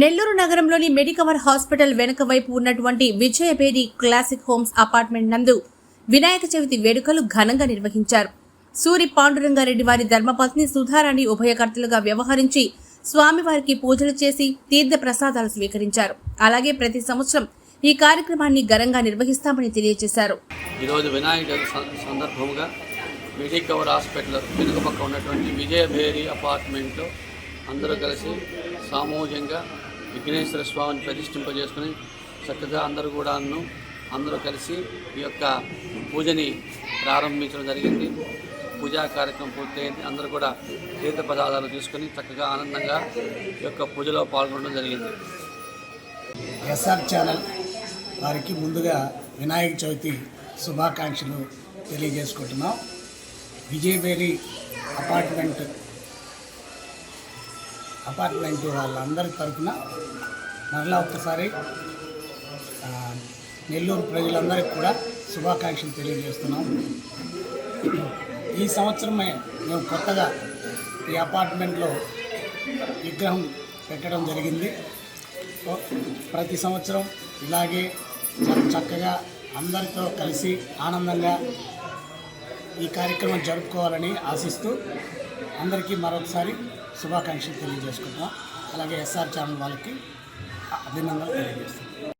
నెల్లూరు నగరంలోని Medicover hospital వెనుక వైపు ఉన్నటువంటి విజయబేరి క్లాసిక్ హోమ్స్ అపార్ట్మెంట్ నందు వినాయక చవితి వేడుకలు ఘనంగా నిర్వహించారు. సూరి పాండురంగారెడ్డి వారి ధర్మపత్ని సుధారాణి ఉభయకర్తలుగా వ్యవహరించి స్వామివారికి పూజలు చేసి తీర్థ ప్రసాదాలు స్వీకరించారు. అలాగే ప్రతి సంవత్సరం ఈ కార్యక్రమాన్ని ఘనంగా నిర్వహిస్తామని తెలియజేశారు. ఈరోజు వినాయక చవితి సందర్భంగా మెడికవర్ హాస్పిటల్ వెనుక పక్క ఉన్నటువంటి విజయభేరి అపార్ట్మెంట్లో అందరూ కలిసి సామూహికంగా విఘ్నేశ్వర స్వామిని ప్రతిష్ఠింపజేసుకుని చక్కగా అందరూ కూడాను అందరూ కలిసి ఈ యొక్క పూజని ప్రారంభించడం జరిగింది. పూజా కార్యక్రమం పూర్తయింది. అందరూ కూడా తీర్థ పదార్థాలు తీసుకుని చక్కగా ఆనందంగా ఈ యొక్క పూజలో పాల్గొనడం జరిగింది. ఎస్ఆర్ ఛానల్ వారికి ముందుగా వినాయక చవితి శుభాకాంక్షలు తెలియజేసుకుంటున్నాం. విజయబేరి అపార్ట్మెంట్ అపార్ట్మెంట్ వాళ్ళందరి తరఫున మరలా ఒక్కసారి నెల్లూరు ప్రజలందరికీ కూడా శుభాకాంక్షలు తెలియజేస్తున్నాం. ఈ సంవత్సరమే మేము కొత్తగా ఈ అపార్ట్మెంట్లో విగ్రహం పెట్టడం జరిగింది. ప్రతి సంవత్సరం ఇలాగే చ- చక్కగా అందరితో కలిసి ఆనందంగా ఈ కార్యక్రమం జరుపుకోవాలని ఆశిస్తూ అందరికీ మరొకసారి శుభాకాంక్షలు తెలియజేసుకుంటున్నాం. అలాగే ఎస్ఆర్ ఛానల్ వాళ్ళకి అభినందనలు తెలియజేస్తున్నాం.